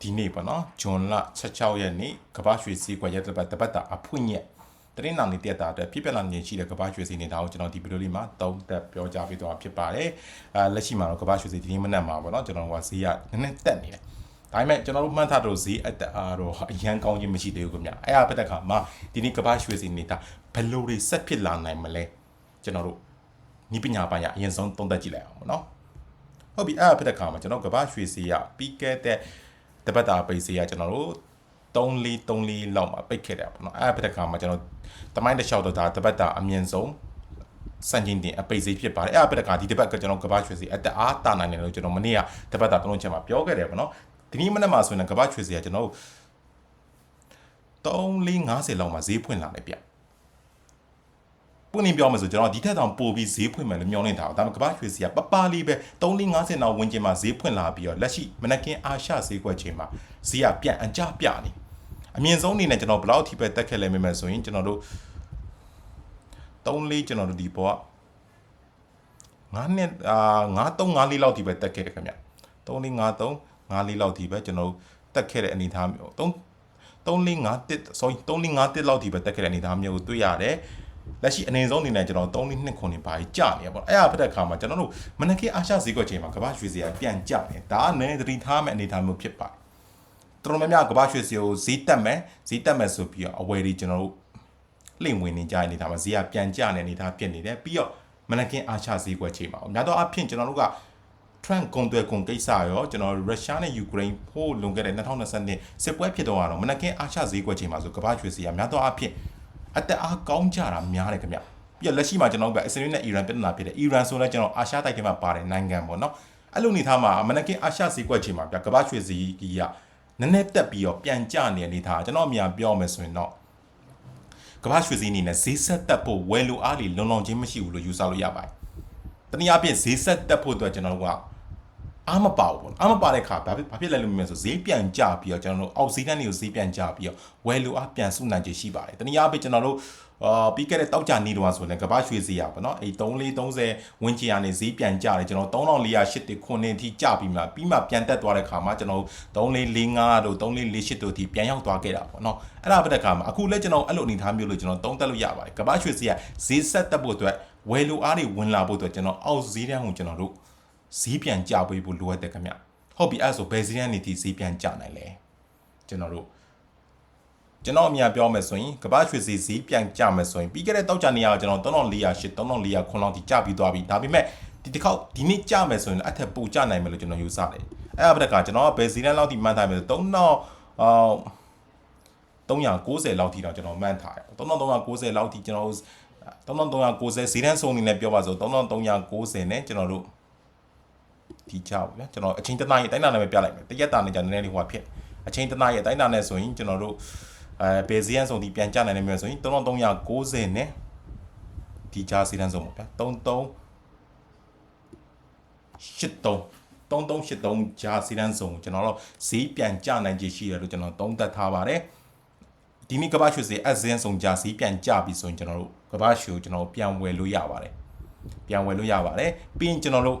ဒီနေ့ပေါ့နော်ဂျွန်လ16ရက်နေ့ကမ္ဘာရွှေစည်းကွက်ရက်တပတ်တပတ်တာအဖွင့်ရက်တရင်နာနေတက်တာအတွက်ပြပြလာနေရှိတဲ့ကမ္ဘာရွှေစည်းနေတာကိုကျွန်တော်ဒီဗီဒီယိုလေးမှာသုံးသပ်ပြောကြားပေးသွားဖြစ်ပါတယ်အဲလက်ရှိမှာတော့ကမ္ဘာရွှေစည်းဒီနေ့မနက်မှာပေါ့နော်ကျွန်တော်ကဈေးကနည်းနည်းတက်နေတယ်ဒါပေမဲ့ကျွန်တော်တို့မှန်းထားတော့ဈေးအတက်အားတော့အရန်ကောင်းခြင်းမရှိသေးဘူးခင်ဗျအဲ့အဖက်တက်ခါမှာဒီနေ့ကမ္ဘာရွှေစည်းနေတာဘယ်လိုတွေဆက်ဖြစ်လာနိုင်မလဲကျွန်တော်တို့ဤပညာပိုင်းရအရင်ဆုံးသုံးသပ်ကြည့်လိုက်အောင်ပေါ့နော်ဟုတ်ပြီအဲ့ဒါဖြစ်တဲ့ခါမှာကျွန်တော်ကမ္ဘာရွှေစီရပြီးခဲ့တဲ့ တပတ်တာပိတ်စီရကျွန်တော်တို့3 4 3 4လောက်မှာပိတ်ခဲ့တယ်ပေါ့နော်အဲ့ဒါဖြစ်တဲ့ခါမှာကျွန်တော်တမိုင်းတစ်လျှောက်တော့ဒါတပတ်တာအမြင့်ဆုံးစံချိန်တင်အပိတ်စီဖြစ်ပါတယ်အဲ့ဒါဖြစ်တဲ့ခါဒီတပတ်ကကျွန်တော်ကမ္ဘာရွှေစီအတအားတာနိုင်တယ်လို့ကျွန်တော်မနေ့ကတပတ်တာသုံးလုံးချက်မှာပြောခဲ့တယ်ပေါ့နော်ဒီနေ့မနေ့မှာဆိုရင်ကမ္ဘာရွှေစီရကျွန်တော်3 4 50လောက်မှာဈေးဖွင့်လာတယ်ဗျ ပွင့်နေပြောမှဆိုကျွန်တော်ဒီထက်တောင်ပိုပြီးဈေးဖွင့်မယ်လို့မျှော်လင့်တာဒါပေမဲ့ကမ္ဘာရွှေစီကပပလေးပဲ350နောက်ဝင်ကျင်မှာဈေးဖွင့်လာပြီးတော့လက်ရှိမနက်ကင်းအာရှဈေးကွက်ချိန်မှာဈေးကပြန်အကြပြနေအမြင့်ဆုံးအနေနဲ့ကျွန်တော်ဘယ်လောက်ထိပဲတက်ခဲ့လဲမိမယ်ဆိုရင်ကျွန်တော်တို့3လေးကျွန်တော်တို့ဒီဘောက9နှစ်အာ9354လောက်ထိပဲတက်ခဲ့တယ်ခင်ဗျ3လေး53 54လောက်ထိပဲကျွန်တော်တို့တက်ခဲ့တဲ့အနေအထားမျိုး3 345 sorry 345လောက်ထိပဲတက်ခဲ့တဲ့အနေအထားမျိုးကိုတွေ့ရတယ် လက်ရှိအနေဆုံးအနေနဲ့ကျွန်တော်3နှစ်နှစ်ခုနှစ်ပါကြာနေရပေါ့အဲ့အဖက်တဲ့ခါမှာကျွန်တော်တို့မနက်ခင်းအာရှဈေးကွက်ချိန်မှာကမ္ဘာရွှေဈေးကပြန်ကျနေဒါကလည်းသတိထားမဲ့အနေအထားမျိုးဖြစ်ပါတယ်တော်တော်များများကမ္ဘာရွှေဈေးကိုဈေးတက်မယ်ဈေးတက်မယ်ဆိုပြီးတော့အဝယ်တွေကျွန်တော်တို့လိမ့်ဝင်နေကြတဲ့အနေအထားမှာဈေးကပြန်ကျနေတဲ့အနေအထားဖြစ်နေတယ်ပြီးတော့မနက်ခင်းအာရှဈေးကွက်ချိန်မှာများသောအားဖြင့်ကျွန်တော်တို့က Trump ကုန်သွယ်ကုန်ကိစ္စရောကျွန်တော်ရုရှားနဲ့ယူကရိန်းဟိုးလွန်ခဲ့တဲ့2020စစ်ပွဲဖြစ်တော့ကတော့မနက်ကင်းအာရှဈေးကွက်ချိန်မှာဆိုကမ္ဘာရွှေစီကများသောအားဖြင့် အတက်အားကောင်းကြတာများတယ်ခင်ဗျပြီးတော့လက်ရှိမှာကျွန်တော်တို့ကအစ္စရေးနဲ့အီရန်ပြည်နာဖြစ်တယ်အီရန်ဆိုလဲကျွန်တော်အာရှတိုက်ထဲမှာပါတယ်နိုင်ငံပေါ့နော်အဲ့လိုနေသားမှာမနက်ကင်းအာရှဈေးကွက်ချိန်မှာဗျကမ္ဘာရွှေစီကြီးကနည်းနည်းတက်ပြီးတော့ပြန်ကျနေအနေထားကျွန်တော်အများပြောမယ်ဆိုရင်တော့ကမ္ဘာရွှေစီအနေနဲ့ဈေးဆက်တက်ဖို့ဝယ်လိုအားလီလုံလုံချင်းမရှိဘူးလို့ယူဆလို့ရပါတယ်တနည်းအားဖြင့်ဈေးဆက်တက်ဖို့အတွက်ကျွန်တော်တို့က အားမပါဘူးပေါ့အားမပါတဲ့ခါဘာဖြစ်ဘာဖြစ်လဲလို့မြင်ဆိုဈေးပြန်ကျပြီးတော့ကျွန်တော်တို့အောက်ဈေးတန်းတွေကိုဈေးပြန်ကျပြီးတော့ဝယ်လိုအားပြန်စုနိုင်ခြေရှိပါတယ်တနည်းအားဖြင့်ကျွန်တော်တို့အာပြီးခဲ့တဲ့တောက်ကြနေတော့ဆိုရင်ကမ္ဘာရွှေဈေးရပါတော့အဲ3430ဝင်းချီကနေဈေးပြန်ကျတယ်ကျွန်တော်3408တိခုနှစ်အထိကျပြီးမှပြီးမှပြန်တက်သွားတဲ့ခါမှာကျွန်တော်3445တို့3448တို့အထိပြန်ရောက်သွားခဲ့တာပေါ့နော်အဲ့ဒါပဲတဲ့ခါမှာအခုလည်းကျွန်တော်အဲ့လိုအနေထားမျိုးလို့ကျွန်တော်သုံးသက်လို့ရပါတယ်ကမ္ဘာရွှေဈေးကဈေးဆက်တက်ဖို့အတွက်ဝယ်လိုအားတွေဝင်လာဖို့အတွက်ကျွန်တော်အောက်ဈေးတန်းကိုကျွန်တော်တို့ ဈေးပြန်ကြပေးဖို့လိုအပ်တယ်ခင်ဗျဟုတ်ပြီအဲ့ဆိုဘယ်ဈေးကနေဒီဈေးပြန်ကြနိုင်လဲကျွန်တော်တို့ကျွန်တော်အများပြောမယ်ဆိုရင်ကမ္ဘာရွှေဈေးဈေးပြန်ကြမယ်ဆိုရင်ပြီးခဲ့တဲ့တောက်ကြနေရကျွန်တော်3408 3400ခွန်လောက်ဒီကြပြီးသွားပြီဒါပေမဲ့ဒီတစ်ခေါက်ဒီနေ့ကြမယ်ဆိုရင်အထက်ပိုကြနိုင်မယ်လို့ကျွန်တော်ယူဆတယ်အဲ့အပဒကကျွန်တော်ကဘယ်ဈေးတန်းလောက်ထိမှန်းထားမယ်ဆို3000အော်390လောက်ထိတော့ကျွန်တော်မှန်းထားတယ်3390လောက်ထိကျွန်တော်3390ဈေးတန်းစုံအနေနဲ့ပြောပါဆို3390နဲ့ကျွန်တော်တို့ ဒီချပါဗျာကျွန်တော်အချိန်တနားရဲ့တိုင်းတာနဲ့ပဲပြလိုက်မယ်တရက်တာနဲ့じゃနည်းနည်းလေးဟိုဖြစ်အချိန်တနားရဲ့တိုင်းတာနဲ့ဆိုရင်ကျွန်တော်တို့အဲဘေဇီယန်စုံဒီပြန်ကြနိုင်နေမျိုးဆိုရင်3390နဲ့ဒီချာစီတန်းစုံပါဗျာ33 83 3383ဂျာစီတန်းစုံကျွန်တော်တို့ဈေးပြန်ကြနိုင်ခြေရှိတယ်လို့ကျွန်တော်သုံးသပ်ထားပါတယ်ဒီနေ့ကမ္ဘာရွှေဈေးအဇင်းစုံဂျာစီပြန်ကြပြီဆိုရင်ကျွန်တော်တို့ကမ္ဘာရွှေကိုကျွန်တော်ပြန်ဝယ်လို့ရပါတယ်ပြန်ဝယ်လို့ရပါတယ်ပြီးရင်ကျွန်တော်တို့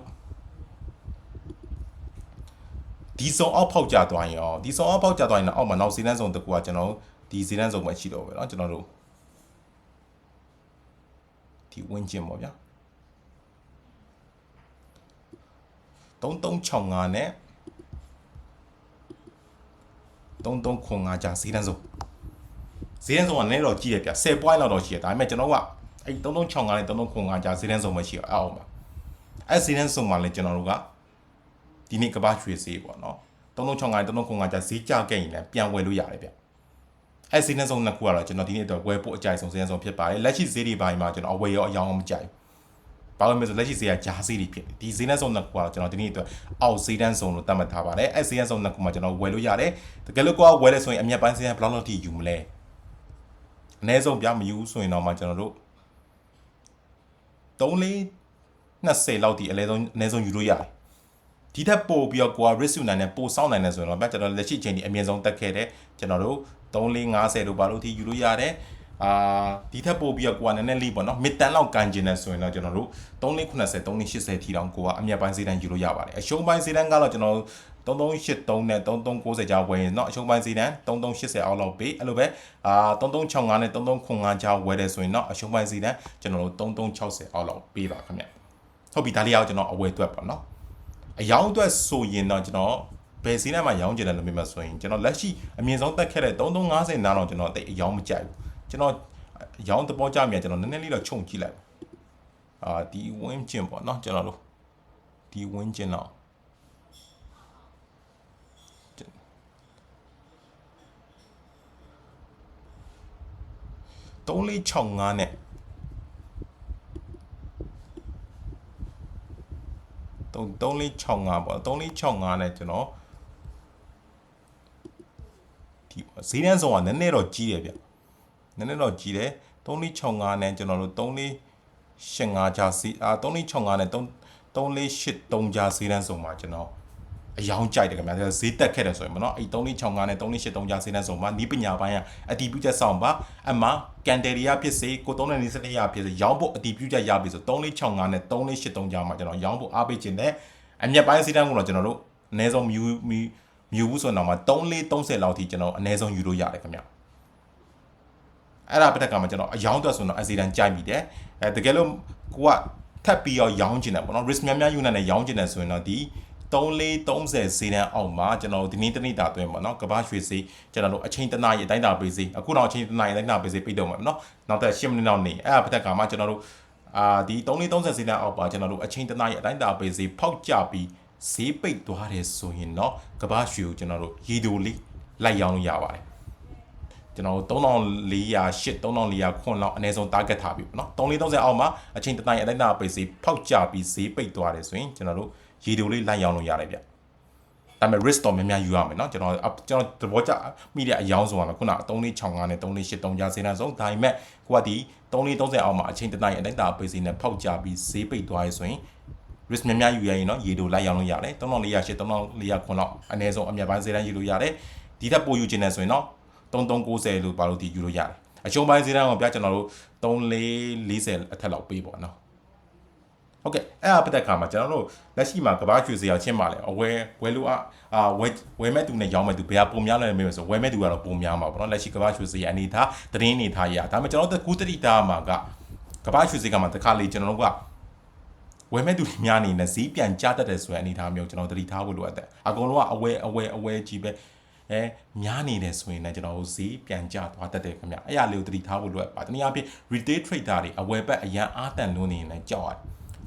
ဒီစုံအောက်ဖောက်ကြသွားရင်ရောဒီစုံအောက်ဖောက်ကြသွားရင်တော့အောက်မှာနောက်စီးတန်းစုံတစ်ခုကကျွန်တော်ဒီစီးတန်းစုံပဲရှိတော့ပဲเนาะကျွန်တော်တို့ဒီဝင်းကျင်ပေါ့ဗျာ3365နဲ့3395ကြာစီးတန်းစုံစီးတန်းစုံကလည်းတော့ကြီးတယ်ဗျ10 point လောက်တော့ရှိတယ်ဒါပေမဲ့ကျွန်တော်ကအဲ့3365နဲ့3395ကြာစီးတန်းစုံပဲရှိတော့အောက်မှာအဲ့စီးတန်းစုံမှာလည်းကျွန်တော်တို့က ဒီနေ့ကဘာရွှေဈေးပေါ့နော်3365 3395ကျဈေးကျခဲ့ရင်လည်းပြန်ဝယ်လို့ရတယ်ဗျအဲဈေးနှဆုံးနှစ်ခုကတော့ကျွန်တော်ဒီနေ့တော့ဝယ်ဖို့အကြိုက်ဆုံးဈေးနှဆုံးဖြစ်ပါတယ်လက်ရှိဈေးတွေပိုင်းမှာကျွန်တော်အဝယ်ရောအယောင်းမကြိုက်ဘာလို့လဲဆိုလက်ရှိဈေးကဂျာဈေးတွေဖြစ်တယ်ဒီဈေးနှဆုံးနှစ်ခုကတော့ကျွန်တော်ဒီနေ့အတွက်အောက်ဈေးတန်းဆုံးလို့သတ်မှတ်ထားပါတယ်အဲဈေးနှဆုံးနှစ်ခုမှာကျွန်တော်ဝယ်လို့ရတယ်တကယ်လို့ကိုကဝယ်လဲဆိုရင်အမြတ်ပိုင်းဈေးကဘယ်လောက်လောက်ထိယူမလဲအနည်းဆုံးပြမယူဆိုရင်တော့မှကျွန်တော်တို့3လေး20လောက်ထိအလဲဆုံးအနည်းဆုံးယူလို့ရတယ် ဒီထက်ပိုပြီးတော့ကိုက risk ယူနိုင်တယ်ပိုစောင့်နိုင်တယ်ဆိုရင်တော့ဗျကျွန်တော်လက်ရှိချိန်ဒီအမြင့်ဆုံးတက်ခဲ့တဲ့ကျွန်တော်တို့3450လို့ဘာလို့ထိယူလို့ရတယ်အာဒီထက်ပိုပြီးတော့ကိုကနည်းနည်းလေးပေါ့နော်မစ်တန်လောက်ကန်ကျင်နေဆိုရင်တော့ကျွန်တော်တို့3490 3480ထိတောင်ကိုကအမြတ်ပိုင်းဈေးတန်းယူလို့ရပါတယ်အရှုံးပိုင်းဈေးတန်းကတော့ကျွန်တော် 3383နဲ့3390ကြားဝယ်ရင်เนาะအရှုံးပိုင်းစီတန်း3380အောက်လောက်ပေးအဲ့လိုပဲအာ3365နဲ့3395ကြားဝယ်တယ်ဆိုရင်เนาะအရှုံးပိုင်းစီတန်းကျွန်တော်တို့3360အောက်လောက်ပေးပါခင်ဗျဟုတ်ပြီဒါလေးအောင်ကျွန်တော်အဝယ်တွက်ပါเนาะ အယောင်းအတွက်ဆိုရင်တော့ကျွန်တော်ဘယ်ဈေးနဲ့မှရောင်းကျင်တယ်လို့မြင်မှဆိုရင်ကျွန်တော်လက်ရှိအမြင့်ဆုံးတက်ခဲ့တဲ့3350နားတော့ကျွန်တော်တိတ်အယောင်းမကြိုက်ဘူးကျွန်တော်ရောင်းသဘောကျမြန်ကျွန်တော်နည်းနည်းလေးတော့ခြုံကြည့်လိုက်အာဒီဝင်းကျင်ပေါ့နော်ကျွန်တော်တို့ဒီဝင်းကျင်တော့3465နဲ့ 3465ပေါ့3465နဲ့ကျွန်တော်ဒီဈေးနှန်းဆောင်ကနည်းနည်းတော့ကြီးတယ်ဗျနည်းနည်းတော့ကြီးတယ်3465နဲ့ကျွန်တော်တို့3485ကြာစီအာ3465နဲ့3 3483ကြာဈေးနှန်းဆောင်မှာကျွန်တော် အယောင်ကြိုက်တယ်ခင်ဗျာဈေးတက်ခဲ့တယ်ဆိုရင်မနော်အဲ့3465နဲ့3483ကြာဈေးနှန်းဆောင်မှာနီးပညာပိုင်းကအတီးပြုချက်ဆောင်ပါအမှကန်တယ်ရီယာဖြစ်စေကိုသုံးတဲ့နေစနစ်ရဖြစ်စေရောင်းဖို့အတီးပြုချက်ရပြီဆို3465နဲ့3483ကြာမှာကျွန်တော်ရောင်းဖို့အားပေးခြင်းနဲ့အမျက်ပိုင်းဈေးနှန်းကတော့ကျွန်တော်တို့အနည်းဆုံးမြူမြူမြူဘူးဆိုတော့မှ3430လောက်ထိကျွန်တော်အနည်းဆုံးယူလို့ရတယ်ခင်ဗျာအဲ့ဒါပြတဲ့ကမှာကျွန်တော်အယောင်းအတွက်ဆိုတော့အစီတန်ကြိုက်မိတယ်အဲတကယ်လို့ကိုကထပ်ပြီးတော့ရောင်းကျင်တယ်ပေါ့နော် risk များများယူနေတယ်ရောင်းကျင်တယ်ဆိုရင်တော့ဒီ 3430ဈေးတန်းအောက်မှာကျွန်တော်တို့ဒီနေ့တနေ့တာအတွင်းပေါ့နော်ကဘာရွှေဈေးကျွန်တော်တို့အချိန်တနားရီအတိုင်းတာပေးဈေးအခုတော့အချိန်တနားရီအတိုင်းတာပေးဈေးပြီးတော့မှာပေါ့နော်နောက်သက်10မိနစ်လောက်နေအဲ့ဒါပြတဲ့ကမှာကျွန်တော်တို့အာဒီ3430ဈေးတန်းအောက်ပါကျွန်တော်တို့အချိန်တနားရီအတိုင်းတာပေးဈေးဖောက်ကြပြီးဈေးပိတ်သွားတယ်ဆိုရင်တော့ကဘာရွှေကိုကျွန်တော်တို့ရေတိုလေးလိုက်ရောင်းလို့ရပါတယ်ကျွန်တော်တို့3400 3400ခွန်လောက်အနည်းဆုံး target ထားပြီပေါ့နော်3430အောက်မှာအချိန်တတိုင်းအတိုင်းတာပိတ်စီဖောက်ကြပြီးဈေးပိတ်သွားတယ်ဆိုရင်ကျွန်တော်တို့ ရေတိုလေးလိုက်ရောင်းလို့ရတယ်ဗျဒါပေမဲ့ risk တော့များများယူရမယ်เนาะကျွန်တော်ကျွန်တော်သဘောကျမိတဲ့အယောင်းဆုံးရမယ်ခုန3465နဲ့3483ကြားဈေးနှုန်းဆုံးဒါပေမဲ့ကိုကဒီ3430အောက်မှာအချိန်တတိုင်းအတိုင်းတာပိတ်စီနဲ့ဖောက်ကြပြီးဈေးပိတ်သွားရဆိုရင် risk များများယူရရင်เนาะရေတိုလိုက်ရောင်းလို့ရတယ်3400 3400ခွန်လောက်အနည်းဆုံးအမြတ်ပိုင်းဈေးတန်းယူလို့ရတယ်ဒီထက်ပိုယူခြင်းနဲ့ဆိုရင်เนาะ3390လို့ပါလို့ဒီယူလို့ရတယ်အရှုံးပိုင်းဈေးတန်းကိုပြကျွန်တော်တို့3440အထက်လောက်ပေးပေါ့နော်ဟုတ်ကဲ့ အဲ့အပတဲ့ခါမှာကျွန်တော်တို့လက်ရှိမှာကဘာရွှေစရာချင်းပါလဲအဝဲဝဲလို့အာဝဲဝဲမဲ့သူနဲ့ရောင်းမဲ့သူဘယ်ဟာပုံများလဲမေးမယ်ဆိုဝဲမဲ့သူကတော့ပုံများမှာပေါ့နော်လက်ရှိကဘာရွှေစရာအနေထားတရင်အနေထားရဒါပေမဲ့ကျွန်တော်တို့ကူတတိတာမှာကကဘာရွှေစကမှာတခါလေကျွန်တော်တို့ကဝယ်မဲ့သူတွေများနေနဲ့ဈေးပြန်ကျတတ်တယ်ဆိုတဲ့အနေအထားမျိုးကျွန်တော်သတိထားဖို့လိုအပ်တယ်အကုန်လုံးကအဝဲအဝဲအဝဲကြီးပဲအဲများနေတယ်ဆိုရင်လည်းကျွန်တော်တို့ဈေးပြန်ကျသွားတတ်တယ်ခင်ဗျအဲ့ရလေးကိုသတိထားဖို့လိုအပ်ပါတနည်းအားဖြင့် retail trader တွေအဝယ်ဘက်အရန်အားတန်လွန်းနေရင်လည်းကြောက်ရတယ်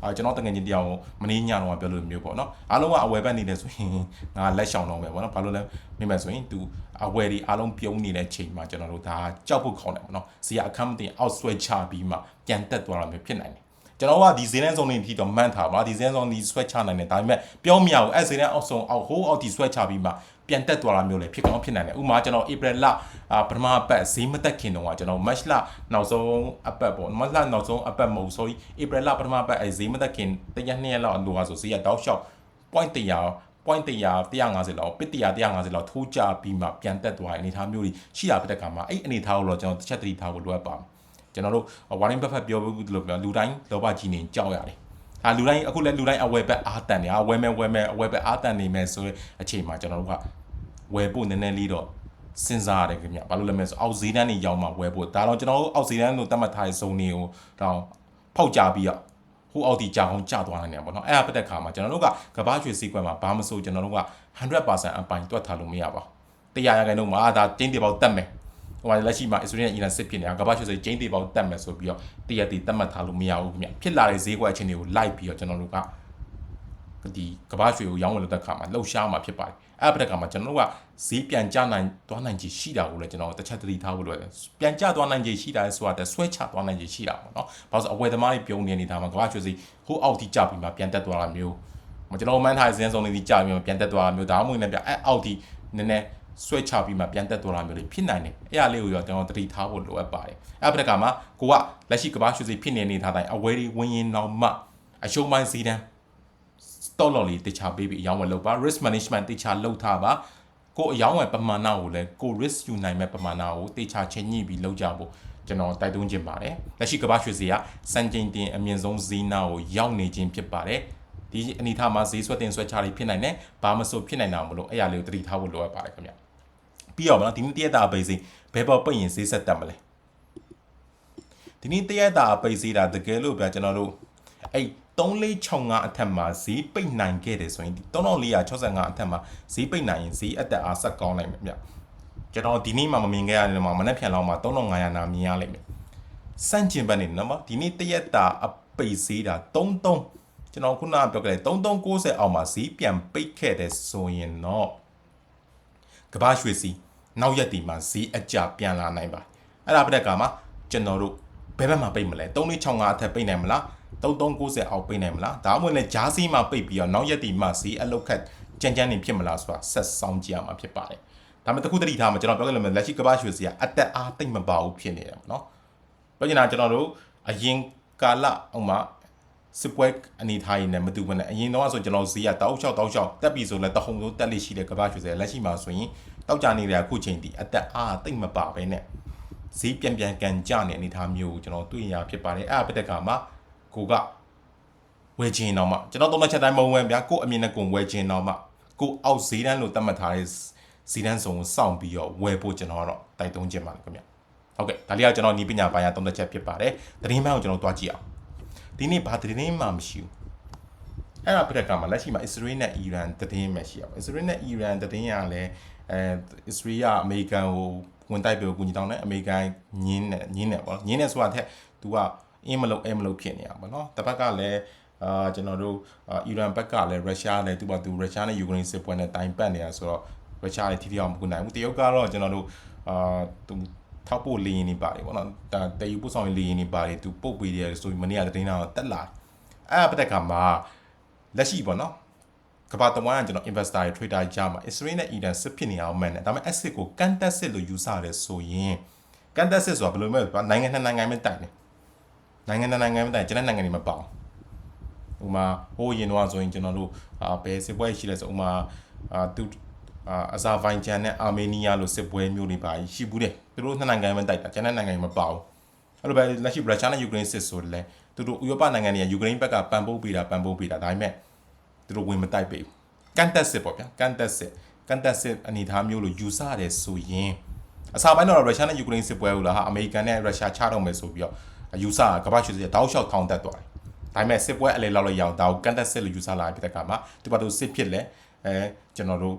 အာကျွန်တော်တကယ်ချင်းတရားကိုမနေညတော့ပြောလို့မျိုးပေါ့နော်အားလုံးကအဝယ်ဘက်နေတယ်ဆိုရင်ငါလက်ရှောင်တော့မယ်ပေါ့နော်ဘာလို့လဲမိမယ်ဆိုရင် तू အဝယ်ဒီအားလုံးပြုံးနေတဲ့ချိန်မှာကျွန်တော်တို့ဒါကြောက်ဖို့ခေါင်းတယ်ပေါ့နော်ဇီယာအခမ်းမတင်အောက်ဆွဲချပြီးမှပြန်တက်သွားတာမျိုးဖြစ်နိုင်တယ်ကျွန်တော်ကဒီဈေးနှန်းစုံနေအထိတော့မှန်းထားပါဒီဈေးနှန်းစုံဒီဆွဲချနိုင်တယ်ဒါပေမဲ့ပြောမရဘူးအဲ့ဈေးနှန်းအောက်ဆုံးအောက်ဟိုးအောက်ဒီဆွဲချပြီးမှ ပြန်တက်သွားတာမျိုးလည်းဖြစ်ကောင်းဖြစ်နိုင်တယ်ဥပမာကျွန်တော် April လအာပထမအပတ်ဈေးမတက်ခင်တုန်းကကျွန်တော် March လနောက်ဆုံးအပတ်ပေါ့ March လနောက်ဆုံးအပတ်မဟုတ် sorry April လပထမအပတ်အဲဈေးမတက်ခင်တရက်နှစ်ရက်လောက်အလိုဟာဆိုဈေးကတောက်လျှောက် point 100 point 100 150လောက်ပစ်100 150လောက်ထိုးကြပြီးမှပြန်တက်သွားတဲ့အနေအထားမျိုးတွေရှိတာဖြစ်တဲ့ခါမှာအဲ့အနေအထားကိုတော့ကျွန်တော်တစ်ချက်တတိထားဖို့လိုအပ်ပါမယ်ကျွန်တော်တို့ Warren Buffett ပြောဘူးလို့ပြောလူတိုင်းလောဘကြီးနေကြောက်ရတယ်အာလူတိုင်းအခုလည်းလူတိုင်းအဝယ်ဘက်အားတန်နေအဝယ်မဲ့ဝယ်မဲ့အဝယ်ဘက်အားတန်နေမဲ့ဆိုတဲ့အချိန်မှာကျွန်တော်တို့က ဝယ်ဖို့နည်းနည်းလေးတော့စဉ်းစားရတယ်ခင်ဗျဘာလို့လဲမလဲဆိုအောက်ဈေးတန်းနေရောက်မှဝယ်ဖို့ဒါတော့ကျွန်တော်တို့အောက်ဈေးတန်းလို့သတ်မှတ်ထားတဲ့ဇုံတွေကိုတော့ဖောက်ကြပြီးတော့ဟိုအောက်တီကြာအောင်ကြာသွားနိုင်တယ်ပေါ့နော်အဲ့ဒါပတ်သက်ခါမှာကျွန်တော်တို့ကကဘာရွှေစီကွက်မှာဘာမဆိုကျွန်တော်တို့က100%အပိုင်တွက်ထားလို့မရပါဘူးတရားရခိုင်တော့မှာဒါတင်းတေပေါက်တက်မယ်ဟိုမှာလက်ရှိမှာ Israel အီရန်စစ်ဖြစ်နေတာကဘာရွှေစီကျင်းတေပေါက်တက်မယ်ဆိုပြီးတော့တရတီတတ်မှတ်ထားလို့မရဘူးခင်ဗျဖြစ်လာတဲ့ဈေးကွက်အခြေအနေကိုလိုက်ပြီးတော့ကျွန်တော်တို့က ဒီကဘာရွှေကိုရောင်းဝယ်လို့တဲ့ခါမှာလှုပ်ရှားမှာဖြစ်ပါတယ်အဲ့ပတက်ကမှာကျွန်တော်တို့ကဈေးပြန်ကျနိုင်သွားနိုင်ခြေရှိတာကိုလည်းကျွန်တော်တစ်ချက်သတိထားဖို့လိုတယ်ပြန်ကျသွားနိုင်ခြေရှိတာဆိုတာတဲ့ဆွဲချသွားနိုင်ခြေရှိတာပေါ့နော်ဘာလို့ဆိုအဝယ်သမားတွေပြုံးနေနေတာမှာကဘာရွှေစီဟိုအောက်ထိကျပြီးမှပြန်တက်သွားတာမျိုးမကျွန်တော်မှန်းထားတဲ့ဇင်းစုံလေးကြီးကျပြီးမှပြန်တက်သွားတာမျိုးဒါမှမဟုတ်လည်းပြအဲ့အောက်ထိနည်းနည်းဆွဲချပြီးမှပြန်တက်သွားတာမျိုးတွေဖြစ်နိုင်တယ်အဲ့အလေးကိုရောကျွန်တော်တတိထားဖို့လိုအပ်ပါတယ်အဲ့ပတက်ကမှာကိုကလက်ရှိကဘာရွှေစီဖြစ်နေနေတာတိုင်းအဝယ်တွေဝင်းရင်တော့မှအရှုံးပိုင်းစီးတန်း stock loss လေးတခြားပေးပြီးအယောင်းဝယ်လုပ်ပါ risk management တခြားလုပ်ထားပါကိုအယောင်းဝယ်ပမာဏကိုလည်းကို risk ယူနိုင်မဲ့ပမာဏကိုတခြားချင်းညှိပြီးလုပ်ကြဖို့ကျွန်တော်တိုက်တွန်းခြင်းပါတယ်လက်ရှိကမ္ဘာရွှေစီကစံချိန်တင်အမြင့်ဆုံးဈေးနာကိုရောက်နေခြင်းဖြစ်ပါတယ်ဒီအနေထားမှာဈေးဆွဲတင်ဆွဲချတွေဖြစ်နိုင်တယ်ဘာမဆိုဖြစ်နိုင်တာမလို့အဲ့ရလေးကိုသတိထားဖို့လိုအပ်ပါတယ်ခင်ဗျပြီးတော့မလားဒီနေ့တရက်တာပိတ်စီဘယ်ပေါ်ပိတ်ရင်ဈေးဆက်တက်မလဲဒီနေ့တရက်တာပိတ်စီတာတကယ်လို့ဗျာကျွန်တော်တို့အဲ့ 3465အထက်မှာဈေးပိတ်နိုင်ခဲ့တယ်ဆိုရင်ဒီ3465အထက်မှာဈေးပိတ်နိုင်ရင်ဈေးအတက်အားဆက်ကောင်းနိုင်မယ်ဗျကျွန်တော်ဒီနေ့မှမမြင်ခဲ့ရတယ်မှာမနေ့ဖြန်လောက်မှာ3500နာမြင်ရလိမ့်မယ်စန့်ကျင်ဘက်နေနော်ဒီနေ့တရက်တာအပိတ်ဈေးတာ33ကျွန်တော်ခုနကပြောခဲ့တယ်3390အောက်မှာဈေးပြန်ပိတ်ခဲ့တယ်ဆိုရင်တော့ကဘာရွှေစီနောက်ရက်ဒီမှာဈေးအကျပြန်လာနိုင်ပါအဲ့ဒါပြတဲ့ကမှာကျွန်တော်တို့ဘယ်ဘက်မှာပိတ်မလဲ3365အထက်ပိတ်နိုင်မလား 3390အောက်ပိတ်နိုင်မလားဒါမှမဟုတ်လည်းဂျားစီမှာပိတ်ပြီးတော့နောက်ရက်ဒီမှာဈေးအလုတ်ခတ်ကြမ်းကြမ်းနေဖြစ်မလားဆိုတာဆက်ဆောင်ကြည့်ရမှာဖြစ်ပါတယ်ဒါပေမဲ့တခုတတိထားမှာကျွန်တော်ပြောခဲ့လို့လက်ရှိကဘာရွှေစီကအတက်အားတိတ်မပါဘူးဖြစ်နေတယ်ပေါ့နော်ပြောချင်တာကျွန်တော်တို့အရင်ကာလဥမာစစ်ပွဲအနေထားရင်းနဲ့မတူဘဲနဲ့အရင်တော့ဆိုကျွန်တော်ဈေးကတောက်လျှောက်တောက်လျှောက်တက်ပြီဆိုလဲတဟုံစိုးတက်လိရှိတဲ့ကဘာရွှေစီလက်ရှိမှာဆိုရင်တောက်ကြနေတဲ့အခုချိန်ဒီအတက်အားတိတ်မပါဘဲနဲ့ဈေးပြန်ပြန်ကန်ကြတဲ့အနေထားမျိုးကိုကျွန်တော်တွေ့ရဖြစ်ပါတယ်အဲ့အပတက်ကမှာ ကိုကဝယ်ခြင်းတော့မှကျွန်တော်သုံးတဲ့ချက်တိုင်းမဟုတ်ဘူးဗျာကိုအမြင်နဲ့ကိုဝယ်ခြင်းတော့မှကိုအောက်ဈေးတန်းလို့သတ်မှတ်ထားတဲ့ဈေးတန်းစုံကိုစောင့်ပြီးတော့ဝယ်ဖို့ကျွန်တော်ကတော့တိုက်တွန်းခြင်းပါတယ်ခင်ဗျဟုတ်ကဲ့ဒါလေးကကျွန်တော်နီးပညာပိုင်းရသုံးတဲ့ချက်ဖြစ်ပါတယ်သတင်းမှန်ကိုကျွန်တော်တွားကြည့်အောင်ဒီနေ့ဘာသတင်းမှမရှိဘူးအဲ့ဒါပြတဲ့ကမှာလက်ရှိမှာအစ္စရေးနဲ့အီရန်သတင်းမှရှိအောင်အစ္စရေးနဲ့အီရန်သတင်းရလည်းအဲအစ္စရေးကအမေရိကန်ကိုဝင်တိုက်ပြီးကူညီတောင်းတယ်အမေရိကန်ညင်းနေညင်းနေပေါ့ညင်းနေဆိုတာတဲ့ तू က အင်းမလို့အင်းမလို့ဖြစ်နေရပါတော့တစ်ဖက်ကလည်းအာကျွန်တော်တို့အီရန်ဘက်ကလည်းရုရှားလည်းသူ့ဘာသူရုရှားနဲ့ယူကရိန်းစစ်ပွဲနဲ့တိုင်ပတ်နေတာဆိုတော့ရုရှားလည်းထိထိအောင်မကူနိုင်ဘူးတရုတ်ကတော့ကျွန်တော်တို့အာသူထောက်ဖို့လေရင်နေပါတယ်ပေါ့နော်ဒါတည်ယူပို့ဆောင်ရေးလေရင်နေပါတယ်သူပုတ်ပေးတယ်ဆိုပြီးမနေ့ကတင်းတော့တက်လာအဲ့အပတက်ကမှာလက်ရှိပေါ့နော်ကဘာတမန်ကကျွန်တော် investor တွေ trader ကြားမှာ Israel နဲ့ Iran စစ်ဖြစ်နေအောင်မှန်တယ်ဒါပေမဲ့ asset ကိုကန်တက်စစ်လို့ယူဆတယ်ဆိုရင်ကန်တက်စစ်ဆိုတာဘယ်လိုမျိုးလဲနိုင်ငံနဲ့နိုင်ငံနဲ့တိုင်တယ် နိုင်ငံနဲ့နိုင်ငံနဲ့တိုင်ကျွန်တဲ့နိုင်ငံတွေမပေါအောင်ဥမာဟိုးရင်တော့ဆိုရင်ကျွန်တော်တို့အာဘယ်စစ်ပွဲရှိလဲဆိုဥမာအာသူအာအဇာဘိုင်ဂျန်နဲ့အာမေးနီးယားလိုစစ်ပွဲမျိုးတွေပါရှိဘူးတယ်သူတို့နှစ်နိုင်ငံပဲတိုက်တာကျွန်တဲ့နိုင်ငံတွေမပေါအောင်အဲ့လိုပဲလက်ရှိရုရှားနဲ့ယူကရိန်းစစ်ဆိုလည်းသူတို့ဥရောပနိုင်ငံတွေကယူကရိန်းဘက်ကပံ့ပိုးပေးတာပံ့ပိုးပေးတာဒါပေမဲ့သူတို့ဝင်မတိုက်ပေးဘူးကန်တက်စစ်ပေါ့ဗျာကန်တက်စစ်ကန်တက်စစ်အနေထားမျိုးလို့ယူဆရတယ်ဆိုရင်အစားပိုင်းတော့ရုရှားနဲ့ယူကရိန်းစစ်ပွဲဟိုလားဟာအမေရိကန်နဲ့ရုရှားချတော့မယ်ဆိုပြီးတော့ ယူဆကမ္ဘာ့ရွှေစစ်တောက်လျှောက်ထောင်တက်သွားတယ်ဒါပေမဲ့စစ်ပွဲအလေလောက်လို့ရအောင်ဒါကိုကန်တက်စစ်လို့ယူဆလာတဲ့အခါမှာဒီဘက်တို့စစ်ဖြစ်လဲအဲကျွန်တော်တို့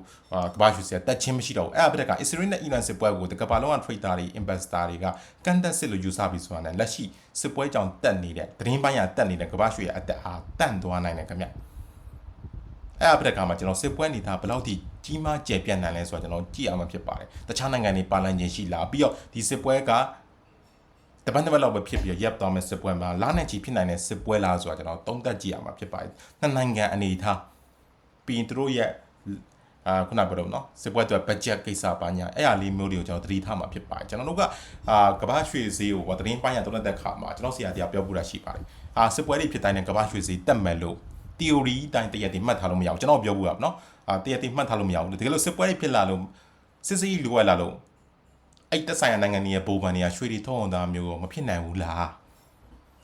ကမ္ဘာ့ရွှေစစ်တက်ချင်းမရှိတော့ဘူးအဲ့အပစ်ကအစ္စရေးနဲ့အီရန်စစ်ပွဲကိုတကမ္ဘာလုံးက trader တွေ investor တွေကကန်တက်စစ်လို့ယူဆပြီးဆိုတာနဲ့လက်ရှိစစ်ပွဲကြောင့်တက်နေတဲ့သတင်းပိုင်းရတက်နေတဲ့ကမ္ဘာ့ရွှေရဲ့အတက်အားတန့်သွားနိုင်တယ်ခင်ဗျအဲ့အပစ်ကမှာကျွန်တော်စစ်ပွဲနေတာဘယ်လောက်ထိကြီးမားကျယ်ပြန့်နိုင်လဲဆိုတာကျွန်တော်ကြည့်အောင်ဖြစ်ပါတယ်တခြားနိုင်ငံတွေပါလန်ခြင်းရှိလားပြီးတော့ဒီစစ်ပွဲက တပတ်တစ်ပတ်လောက်ပဲဖြစ်ပြီးရပ်သွားမယ်စစ်ပွဲမှာလာနဲ့ချီဖြစ်နိုင်တဲ့စစ်ပွဲလားဆိုတာကျွန်တော်သုံးသပ်ကြည့်အောင်ဖြစ်ပါတယ်နှစ်နိုင်ငံအနေထားပြီးရင်တို့ရဲ့အာခုနပြောတော့နော်စစ်ပွဲအတွက် budget ကိစ္စပါညာအဲ့အလေးမျိုးတွေကိုကျွန်တော်သတိထားမှာဖြစ်ပါတယ်ကျွန်တော်တို့ကအာကမ္ဘာရွှေဈေးကိုသတင်းပိုင်းရတုံးတဲ့ခါမှာကျွန်တော်ဆရာတရားပြောပြတာရှိပါတယ်အာစစ်ပွဲတွေဖြစ်တိုင်းနဲ့ကမ္ဘာရွှေဈေးတက်မယ်လို့ theory အတိုင်းတရက်တည်းမှတ်ထားလို့မရဘူးကျွန်တော်ပြောဘူးပါနော်အာတရက်တည်းမှတ်ထားလို့မရဘူးတကယ်လို့စစ်ပွဲတွေဖြစ်လာလို့စစ်စစ်လိုရလာလို့ အဲ့တက်ဆိုင်ရာနိုင်ငံတွေရဲ့ပုံပန်တွေကရွှေတွေထုံအောင်သားမျိုးမဖြစ်နိုင်ဘူးလား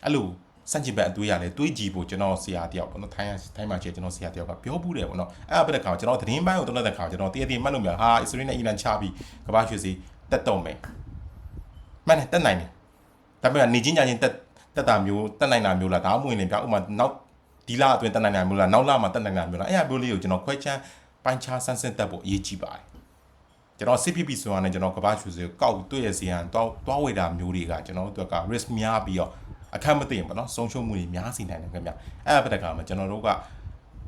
အဲ့လိုစန့်ကျင်ဘက်အတွေးရလဲတွေးကြည့်ဖို့ကျွန်တော်ဆရာတယောက်ပေါ့နော်ထိုင်းထိုင်းမှာကျကျွန်တော်ဆရာတယောက်ကပြောဘူးတယ်ပေါ့နော်အဲ့အပတဲ့ခါကျွန်တော်သတင်းပိုင်းကိုတုံးတဲ့ခါကျွန်တော်တရက်တည်းမှတ်လို့မရဟာအစ္စရေးနဲ့အီရန်ချပြီးကမ္ဘာရွှေစီတက်တော့မယ်မှန်တယ်တက်နိုင်တယ်ဒါပေမဲ့နေချင်းညာချင်းတက်တက်တာမျိုးတက်နိုင်တာမျိုးလားဒါမှမဟုတ်ရင်ပြဥမာနောက်ဒီလအတွင်းတက်နိုင်တာမျိုးလားနောက်လမှာတက်နိုင်တာမျိုးလားအဲ့အမျိုးလေးကိုကျွန်တော်ခွဲချမ်းပိုင်းခြားဆန်းစစ်တက်ဖို့အရေးကြီးပါတယ် ကျွန်တော် CPP ဆိုတာနဲ့ကျွန်တော်ကဘာချူစီကိုကောက်တွေ့ရစီဟန်တွားတွားဝေတာမျိုးတွေကကျွန်တော်တို့က risk များပြီးတော့အခက်မသိဘူးပေါ့နော်ဆုံးရှုံးမှုတွေများစီနိုင်တယ်ခင်ဗျအဲ့အပတကမှာကျွန်တော်တို့က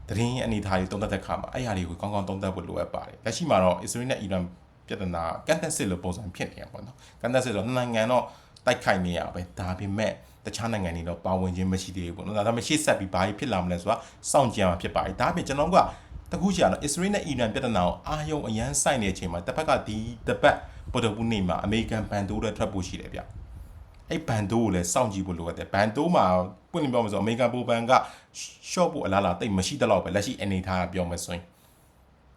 သတင်းအနေထားတွေတုံးသက်တဲ့ခါမှာအဲ့အရာတွေကိုကောင်းကောင်းတုံးသက်ဖို့လိုအပ်ပါတယ်လက်ရှိမှာတော့ Israel နဲ့ Iran ပြဿနာကန်တက်စစ်လို့ပုံစံဖြစ်နေရပါတော့ကန်တက်စစ်ဆိုနိုင်ငံတော့တိုက်ခိုက်နေရပဲဒါပေမဲ့တခြားနိုင်ငံတွေတော့ပါဝင်ခြင်းမရှိသေးဘူးပေါ့နော်ဒါမှရှေ့ဆက်ပြီးဘာဖြစ်လာမလဲဆိုတာစောင့်ကြည့်ရမှာဖြစ်ပါတယ်ဒါအပြင်ကျွန်တော်က တခုချာတော့ Israel နဲ့ Iran ပြဿနာကိုအာယုံအရန်ဆိုင်နေတဲ့အချိန်မှာတစ်ဖက်ကဒီတစ်ပတ်ပေါ်တော်ဘူးနေမှာအမေရိကန်ဘန်တိုးတွေထွက်ဖို့ရှိတယ်ဗျအဲ့ဘန်တိုးကိုလည်းစောင့်ကြည့်ဖို့လိုအပ်တယ်ဘန်တိုးမှာပွင့်လင်းပြောမှဆိုအမေရိကန်ပိုဘန်က short ဖို့အလားအလာတိတ်မရှိတဲ့လောက်ပဲလက်ရှိအနေထားပြောမှဆိုရင်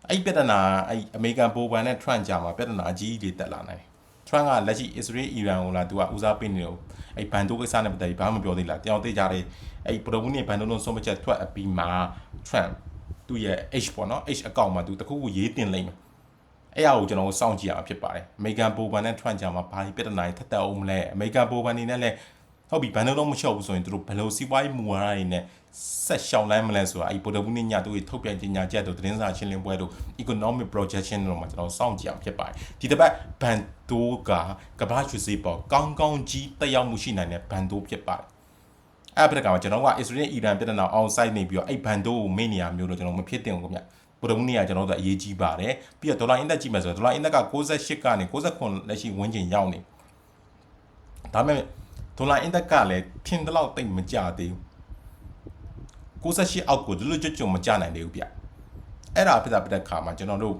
အဲ့ပြဿနာအဲ့အမေရိကန်ပိုဘန်နဲ့ Trump ကြားမှာပြဿနာအကြီးကြီးတွေတက်လာနိုင်တယ် Trump ကလက်ရှိ Israel Iran ကိုလာသူကဦးစားပေးနေတယ်အဲ့ဘန်ဒိုကိစ္စနဲ့ပတ်သက်ပြီးဘာမှမပြောသေးလားတယောက်သိကြတယ်အဲ့ပရိုဘူးနေဘန်ဒိုလုံးဆုံးမချက်ထွက်အပြီးမှာ Trump သူ့ရဲ့ H ပေါ့နော် H အကောင့်မှာသူတခုခုရေးတင်လိုက်မယ်အဲ့အရာကိုကျွန်တော်တို့စောင့်ကြည့်ရမှာဖြစ်ပါတယ်အမေရိကန်ပိုဘန်နဲ့ Trump ကြားမှာဘာဒီပြဿနာတွေထပ်တက်အောင်မလဲအမေရိကန်ပိုဘန်နေနဲ့လည်းဟုတ်ပြီဘန်ဒိုလုံးမလျှော့ဘူးဆိုရင်သူတို့ဘယ်လိုစီးပွားရေးမူဝါဒတွေနဲ့ဆက်ရှောင်လိုက်မလဲဆိုတာအဲ့ပိုဒဘူးနေညသူတွေထုတ်ပြန်ကြေညာချက်တို့သတင်းစာရှင်းလင်းပွဲတို့ economic projection တို့မှာကျွန်တော်စောင့်ကြည့်အောင်ဖြစ်ပါတယ်ဒီတစ်ပတ်ဘန်ဒိုကကမ္ဘာရွှေစီပေါ်ကောင်းကောင်းကြီးတက်ရောက်မှုရှိနိုင်တဲ့ဘန်ဒိုဖြစ်ပါတယ် အဲ့ပြတဲ့ကောင်ကျွန်တော်ကအစ္စရေးအီရန်ပြည်တော်အောင် site နေပြီးတော့အဲ့ဘန်ဒိုကိုမေ့နေရမျိုးတော့ကျွန်တော်မဖြစ်တင်ဘူးခင်ဗျဗုဒ္ဓမနေ့ကကျွန်တော်တို့အရေးကြီးပါတယ်ပြီးတော့ဒေါ်လာအင်ဒက်ကြည့်မယ်ဆိုတော့ဒေါ်လာအင်ဒက်က68ကနေ69လက်ရှိဝန်းကျင်ရောက်နေဒါပေမဲ့ဒေါ်လာအင်ဒက်ကလည်းထင်တဲ့လောက်တိတ်မကြသေးဘူး68အောက်ကိုဒီလိုကြွကြွမကြနိုင်သေးဘူးဗျအဲ့ဒါဖြစ်တာပြတဲ့ခါမှာကျွန်တော်တို့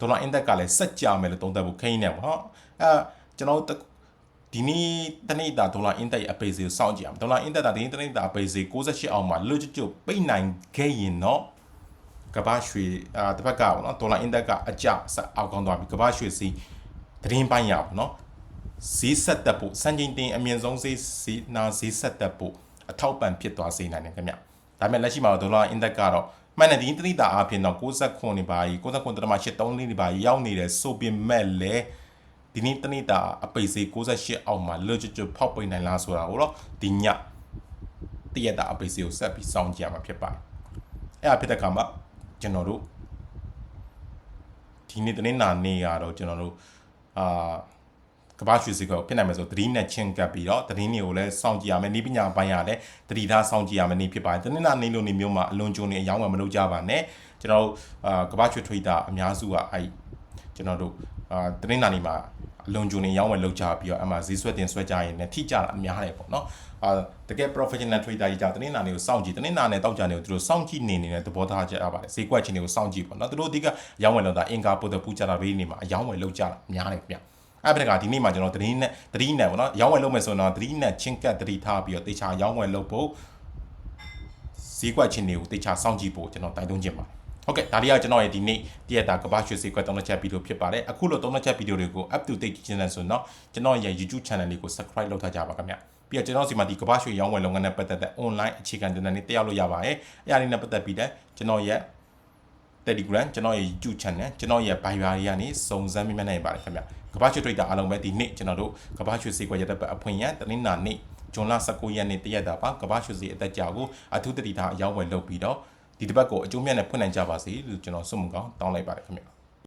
ဒေါ်လာအင်ဒက်ကလည်းစက်ကြမယ်လို့သုံးသပ်ဖို့ခိန်းနေပါဟောအဲကျွန်တော်တို့ ဒီနေ့တနေ့တာဒေါ်လာအင်တက်ရဲ့အပေစီကိုစောင့်ကြည့်အောင်ဒေါ်လာအင်တက်တာဒီနေ့တနေ့တာအပေစီ68အောက်မှာလွတ်ကျွတ်ပိတ်နိုင်ခဲ့ရင်တော့ကဘာရွှေအာတစ်ဖက်ကပေါ့နော်ဒေါ်လာအင်တက်ကအကျဆက်အောက်ကောင်းသွားပြီကဘာရွှေစီသတင်းပိုင်းရပါနော်ဈေးဆက်တက်ဖို့စံချိန်တင်အမြင့်ဆုံးဈေးဈေးနာဈေးဆက်တက်ဖို့အထောက်ပံ့ဖြစ်သွားစေနိုင်တယ်ခင်ဗျဒါပေမဲ့လက်ရှိမှာဒေါ်လာအင်တက်ကတော့မှန်တယ်ဒီတတိတာအပြင်တော့69နေပါကြီး69.83လေးနေပါရောက်နေတယ်ဆိုပေမဲ့လည်း ဒီနေ့တနေ့တာအပိတ်စေး68အောက်မှာလွတ်ကျွတ်ဖောက်ပိတ်နိုင်လားဆိုတာကိုတော့ဒီညတရက်တာအပိတ်စေးကိုဆက်ပြီးစောင့်ကြည့်ရမှာဖြစ်ပါတယ်အဲ့အဖြစ်တဲ့ခါမှာကျွန်တော်တို့ဒီနေ့တနေ့နာနေ့ကတော့ကျွန်တော်တို့အာကဘာရွှေစီကိုဖြစ်နိုင်မယ်ဆိုသတိနဲ့ချင်းကပ်ပြီးတော့သတိတွေကိုလည်းစောင့်ကြည့်ရမယ်ဤပညာပိုင်းရလည်းသတိထားစောင့်ကြည့်ရမယ်နေဖြစ်ပါတယ်တနေ့နာနေ့လိုနေမျိုးမှာအလွန်ကြုံနေအယောင်းဝယ်မလုပ်ကြပါနဲ့ကျွန်တော်တို့အာကဘာရွှေထွေတာအများစုကအဲ့ ကျွန်တော်တို့အာတနေ့နာနေ့မှာအလွန်ကြုံနေရောင်းဝယ်လုပ်ကြပြီးတော့အမှဈေးဆွဲတင်ဆွဲကြရင်လည်းထိကြတာအများတယ်ပေါ့နော်အာတကယ် professional trader ကြီးကြတနေ့နာနေ့ကိုစောင့်ကြည့်တနေ့နာနဲ့တောက်ကြနေကိုသူတို့စောင့်ကြည့်နေနေတဲ့သဘောထားကြရပါတယ်ဈေးကွက်ချင်းတွေကိုစောင့်ကြည့်ပေါ့နော်သူတို့အဓိကရောင်းဝယ်လုပ်တာအင်္ဂါပုဒ်ပူကြတာဘေးနေမှာအယောင်းဝယ်လုပ်ကြတာများတယ်ဗျအဲ့ဒါကဒီနေ့မှာကျွန်တော်သတိနဲ့သတိနဲ့ပေါ့နော်ရောင်းဝယ်လုပ်မယ်ဆိုတော့သတိနဲ့ချင်းကပ်သတိထားပြီးတော့တေချာရောင်းဝယ်လုပ်ဖို့ဈေးကွက်ချင်းတွေကိုတေချာစောင့်ကြည့်ဖို့ကျွန်တော်တိုက်တွန်းချင်ပါတယ် ဟုတ်ကဲ့ဒါလေးကကျွန်တော်ရဲ့ဒီနေ့တရက်တာကဘာရွှေစီကွက်သုံးချက်ဗီဒီယိုဖြစ်ပါတယ်အခုလိုသုံးချက်ဗီဒီယိုတွေကို up to date ကြည့်နေဆိုတော့ကျွန်တော်ရဲ့ YouTube channel လေးကို subscribe လုပ်ထားကြပါခင်ဗျပြီးတော့ကျွန်တော်စီမှာဒီကဘာရွှေရောင်းဝယ်လုပ်ငန်းနဲ့ပတ်သက်တဲ့ online အခြေခံတင်တဲ့နေ့တက်ရောက်လို့ရပါတယ်အဲ့ဒါလေးနဲ့ပတ်သက်ပြီးတဲ့ကျွန်တော်ရဲ့ Telegram ကျွန်တော်ရဲ့ YouTube channel ကျွန်တော်ရဲ့ Viber တွေကနေစုံစမ်းမိမနိုင်ပါတယ်ခင်ဗျကဘာရွှေ trader အားလုံးပဲဒီနေ့ကျွန်တော်တို့ကဘာရွှေစီကွက်ရတဲ့ပတ်အဖွင့်ရန်တနင်္လာနေ့ဂျွန်လ19ရက်နေ့တရက်တာပါကဘာရွှေစီအသက်ကြာကိုအထူးတတိထားအရောက်ဝယ်လုပ်ပြီးတော့ ဒီတစ်ပတ်ကိုအကျိုးမြတ်နဲ့ဖွင့်နိုင်ကြပါစေလို့ကျွန်တော်ဆုမကောင်းတောင်းလိုက်ပါတယ်ခင်ဗျ